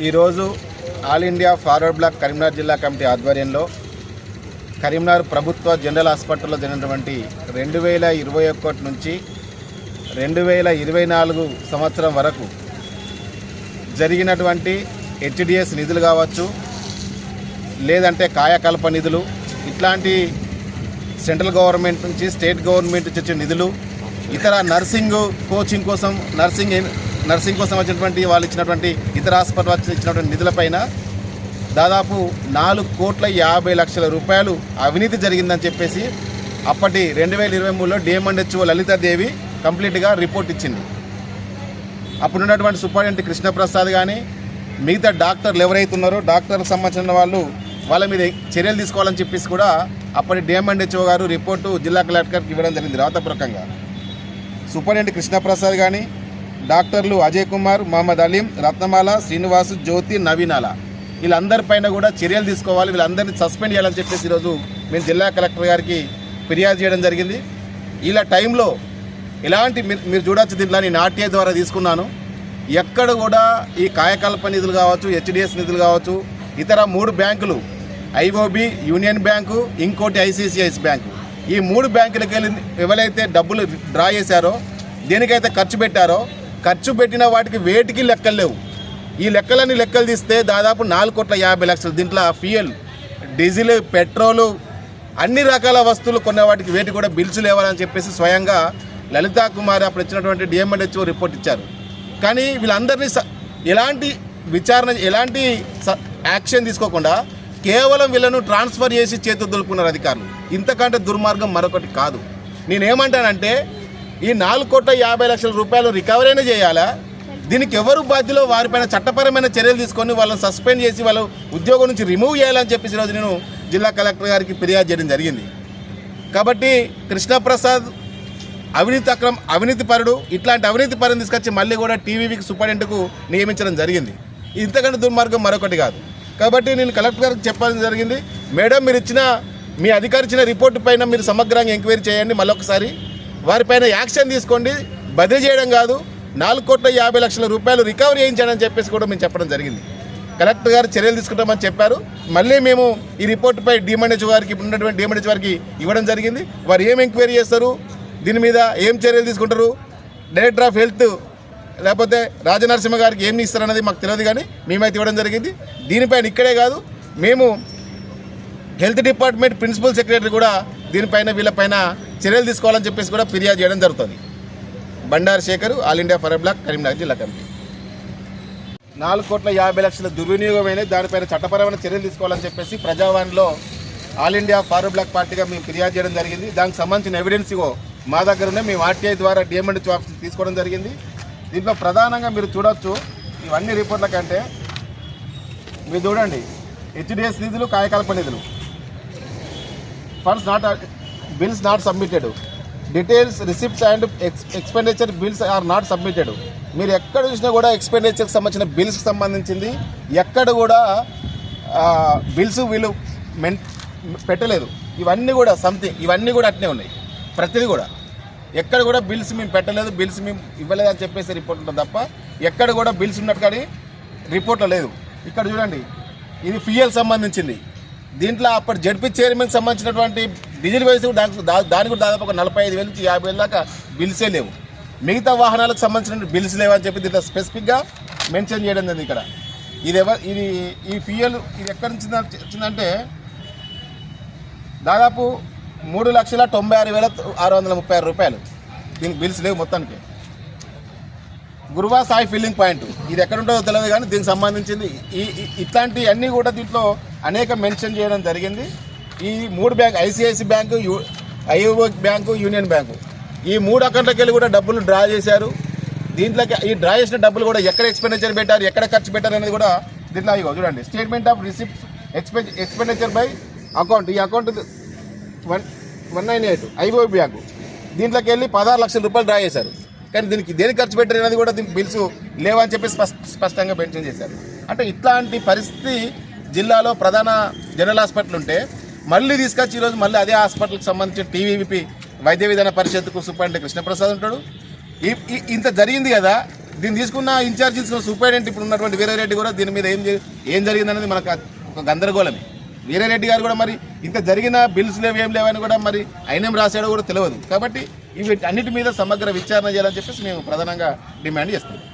ఈరోజు all India forward bloc Karimnagar జిల్లా committee ఆధ్వర్యంలో కరీంనగర్ ప్రభుత్వ జనరల్ హాస్పిటల్లో జరిగినటువంటి రెండు వేల ఇరవై ఒకటి నుంచి రెండు వేల ఇరవై నాలుగు సంవత్సరం వరకు జరిగినటువంటి హెచ్డిఎస్ నిధులు కావచ్చు లేదంటే కాయకల్ప నిధులు ఇట్లాంటి సెంట్రల్ గవర్నమెంట్ నుంచి స్టేట్ గవర్నమెంట్ నుంచి వచ్చే నిధులు ఇతర నర్సింగ్ కోచింగ్ కోసం నర్సింగ్ నర్సింగ్ కోసం వచ్చినటువంటి వాళ్ళు ఇచ్చినటువంటి ఇతర హాస్పిటల్ ఇచ్చినటువంటి నిధులపైన దాదాపు నాలుగు కోట్ల యాభై లక్షల రూపాయలు అవినీతి జరిగిందని చెప్పేసి అప్పటి రెండు వేల ఇరవై మూడులో డిఎంఎండ్హెచ్ఓ లలితాదేవి కంప్లీట్గా రిపోర్ట్ ఇచ్చింది. అప్పుడున్నటువంటి సూపరింటెండెంట్ కృష్ణప్రసాద్ కానీ మిగతా డాక్టర్లు ఎవరైతే ఉన్నారో డాక్టర్లకు సంబంధించిన వాళ్ళు వాళ్ళ మీద చర్యలు తీసుకోవాలని చెప్పేసి కూడా అప్పటి డిఎంఎండ్హెచ్ఓ గారు రిపోర్టు జిల్లా కలెక్టర్కి ఇవ్వడం జరిగింది రాతపూర్వకంగా. సూపరింటెండెంట్ కృష్ణప్రసాద్ కానీ డాక్టర్లు అజయ్ కుమార్ మహమ్మద్ అలీం రత్నమాల శ్రీనివాస్ జ్యోతి నవీనాల. వీళ్ళందరిపైన కూడా చర్యలు తీసుకోవాలి. వీళ్ళందరినీ సస్పెండ్ చేయాలని చెప్పేసి ఈరోజు మేము జిల్లా కలెక్టర్ గారికి ఫిర్యాదు చేయడం జరిగింది. ఇలా టైంలో ఎలాంటి మీరు మీరు చూడొచ్చు దీంట్లో నేను ఆర్టీఐ ద్వారా తీసుకున్నాను. ఎక్కడ కూడా ఈ కాయకల్ప నిధులు కావచ్చు హెచ్డిఎస్ నిధులు కావచ్చు ఇతర మూడు బ్యాంకులు ఐఓబి యూనియన్ బ్యాంకు ఇంకోటి ఐసిసిఐసి బ్యాంకు. ఈ మూడు బ్యాంకులకు వెళ్ళి ఎవరైతే డబ్బులు డ్రా చేశారో దేనికైతే ఖర్చు పెట్టారో ఖర్చు పెట్టిన వాటికి వేటికి లెక్కలు లేవు. ఈ లెక్కలన్నీ లెక్కలు తీస్తే దాదాపు నాలుగు కోట్ల యాభై లక్షలు. దీంట్లో ఫ్యూయల్ డీజిల్ పెట్రోలు అన్ని రకాల వస్తువులు కొన్న వాటికి వేటి కూడా బిల్స్ లేవాలని చెప్పేసి స్వయంగా లలితా కుమార్ అప్పుడు ఇచ్చినటువంటి డిఎంఎన్హెచ్ఓ రిపోర్ట్ ఇచ్చారు. కానీ వీళ్ళందరినీ స- ఎలాంటి విచారణ ఎలాంటి స- యాక్షన్ తీసుకోకుండా కేవలం వీళ్ళను ట్రాన్స్ఫర్ చేసి చేతులు దులుపుకున్నారు అధికారులు. ఇంతకంటే దుర్మార్గం మరొకటి కాదు. నేనేమంటానంటే ఈ నాలుగు కోట్ల యాభై లక్షల రూపాయలు రికవరీ అయినా చేయాలా? దీనికి ఎవరు బాధ్యులో? వారిపైన చట్టపరమైన చర్యలు తీసుకొని వాళ్ళని సస్పెండ్ చేసి వాళ్ళు ఉద్యోగం నుంచి రిమూవ్ చేయాలని చెప్పేసి ఈరోజు నేను జిల్లా కలెక్టర్ గారికి ఫిర్యాదు చేయడం జరిగింది. కాబట్టి కృష్ణప్రసాద్ అవినీతి అక్రమ అవినీతి పరుడు ఇట్లాంటి అవినీతి పరుని తీసుకొచ్చి మళ్ళీ కూడా టీవీకి సూపరింటెంట్కు నియమించడం జరిగింది. ఇంతకంటే దుర్మార్గం మరొకటి కాదు. కాబట్టి నేను కలెక్టర్ గారికి చెప్పాల్సి జరిగింది. మేడం మీరు ఇచ్చిన మీ అధికారి ఇచ్చిన రిపోర్టు పైన మీరు సమగ్రంగా ఎంక్వైరీ చేయండి. మళ్ళొకసారి వారిపైన యాక్షన్ తీసుకోండి. బదిలీ చేయడం కాదు. నాలుగు కోట్ల యాభై లక్షల రూపాయలు రికవరీ చేయించాడని చెప్పేసి కూడా మేము చెప్పడం జరిగింది. కలెక్టర్ గారు చర్యలు తీసుకుంటామని చెప్పారు. మళ్ళీ మేము ఈ రిపోర్టుపై డిఎంఎన్హెచ్ గారికి ఉన్నటువంటి డిఎంఎన్హెచ్ వారికి ఇవ్వడం జరిగింది. వారు ఏం ఎంక్వైరీ చేస్తారు? దీని మీద ఏం చర్యలు తీసుకుంటారు? డైరెక్టర్ ఆఫ్ హెల్త్ లేకపోతే రాజనరసింహ గారికి ఏం ఇస్తారన్నది మాకు తెలియదు కానీ మేమైతే ఇవ్వడం జరిగింది. దీనిపైన ఇక్కడే కాదు. మేము హెల్త్ డిపార్ట్మెంట్ ప్రిన్సిపల్ సెక్రటరీ కూడా దీనిపైన వీళ్ళపైన చర్యలు తీసుకోవాలని చెప్పేసి కూడా ఫిర్యాదు చేయడం జరుగుతుంది. Bandaru Shekar all India forward bloc Karimnagar జిల్లా కమిటీ. నాలుగు కోట్ల యాభై లక్షల దుర్వినియోగమైన దానిపైన చట్టపరమైన చర్యలు తీసుకోవాలని చెప్పేసి ప్రజావాణిలో ఆల్ ఇండియా ఫారూ బ్లాక్ పార్టీగా మేము ఫిర్యాదు చేయడం జరిగింది. దానికి సంబంధించిన ఎవిడెన్స్ మా దగ్గర ఉన్నాయి. మేము ఆర్టీఐ ద్వారా డిఎంఎండ్ ఆఫీస్ తీసుకోవడం జరిగింది. దీంట్లో ప్రధానంగా మీరు చూడొచ్చు ఇవన్నీ రిపోర్ట్ల కంటే మీరు చూడండి. హెచ్డిఎస్ నిధులు కాయకల్ప నిధులు. Funds not bills not submitted. Details receipts and expenditure bills are not submitted. మీరు ఎక్కడ చూసినా కూడా ఎక్స్పెండిచర్కి సంబంధించిన బిల్స్కి సంబంధించింది ఎక్కడ కూడా బిల్స్ వీళ్ళు మెన్ పెట్టలేదు. ఇవన్నీ కూడా సంథింగ్ ఇవన్నీ కూడా అట్నే ఉన్నాయి. ప్రతిదీ కూడా. ఎక్కడ కూడా బిల్స్ మేము పెట్టలేదు బిల్స్ మేము ఇవ్వలేదు అని చెప్పేసి రిపోర్ట్ ఉంటుంది తప్ప ఎక్కడ కూడా బిల్స్ ఉన్నట్టు కానీ రిపోర్ట్లో లేదు. ఇక్కడ చూడండి ఇది ఫియల్ సంబంధించింది. దీంట్లో అప్పటి జడ్పీ చైర్మన్ సంబంధించినటువంటి డీజిల్ వేసి దానికి దాని దానికి కూడా దాదాపు ఒక నలభై ఐదు వేల నుంచి యాభై వేల దాకా బిల్సే లేవు. మిగతా వాహనాలకు సంబంధించిన బిల్స్ లేవని చెప్పి దీంట్లో స్పెసిఫిక్గా మెన్షన్ చేయడం జరిగింది ఇక్కడ. ఇది ఎవరు ఇది ఈ ఫియల్ ఇది ఎక్కడి నుంచి వచ్చిందంటే దాదాపు మూడు లక్షల తొంభై ఆరు వేల ఆరు వందల ముప్పై ఆరు రూపాయలు. దీనికి బిల్స్ లేవు మొత్తానికి. గురువా సాయి ఫిల్లింగ్ పాయింట్. ఇది ఎక్కడ ఉంటుందో తెలియదు కానీ దీనికి సంబంధించింది. ఈ ఇట్లాంటివన్నీ కూడా దీంట్లో అనేక మెన్షన్ చేయడం జరిగింది. ఈ మూడు bank ICICI bank U IO bank union bank. ఈ మూడు అకౌంట్లకి వెళ్ళి కూడా డబ్బులు డ్రా చేశారు. దీంట్లోకి ఈ డ్రా చేసిన డబ్బులు కూడా ఎక్కడ ఎక్స్పెండిచర్ పెట్టారు ఎక్కడ ఖర్చు పెట్టారు అనేది కూడా దీంట్లో ఇగో చూడండి. Statement of receipt expe expenditure by account ఈ account one one nine eight IO bank. దీంట్లోకి వెళ్ళి పదహారు లక్షల రూపాయలు డ్రా చేశారు. కానీ దీనికి దేనికి ఖర్చు పెట్టారు అనేది కూడా దీనికి బిల్స్ లేవని చెప్పి స్పష్ట స్పష్టంగా మెన్షన్ చేశారు. అంటే ఇట్లాంటి పరిస్థితి జిల్లాలో ప్రధాన జనరల్ హాస్పిటల్ ఉంటే మళ్ళీ తీసుకొచ్చి ఈరోజు మళ్ళీ అదే హాస్పిటల్కి సంబంధించిన టీవీపీ వైద్య విధాన పరిషత్కు సూపరింటెండెంట్ కృష్ణప్రసాద్ ఉంటాడు. ఇంత జరిగింది కదా దీన్ని తీసుకున్న ఇన్ఛార్జ్ తీసుకున్న సూపరింటెండెంట్ ఇప్పుడు ఉన్నటువంటి వీరారెడ్డి కూడా దీని మీద ఏం ఏం జరిగిందనేది మనకు ఒక గందరగోళమే. వీరారెడ్డి గారు కూడా మరి ఇంత జరిగిన బిల్స్ లేవు ఏం లేవని కూడా మరి ఆయనేం రాశాడో కూడా తెలియదు. కాబట్టి ఇవి అన్నిటి మీద సమగ్ర విచారణ చేయాలని చెప్పేసి మేము ప్రధానంగా డిమాండ్ చేస్తున్నాం.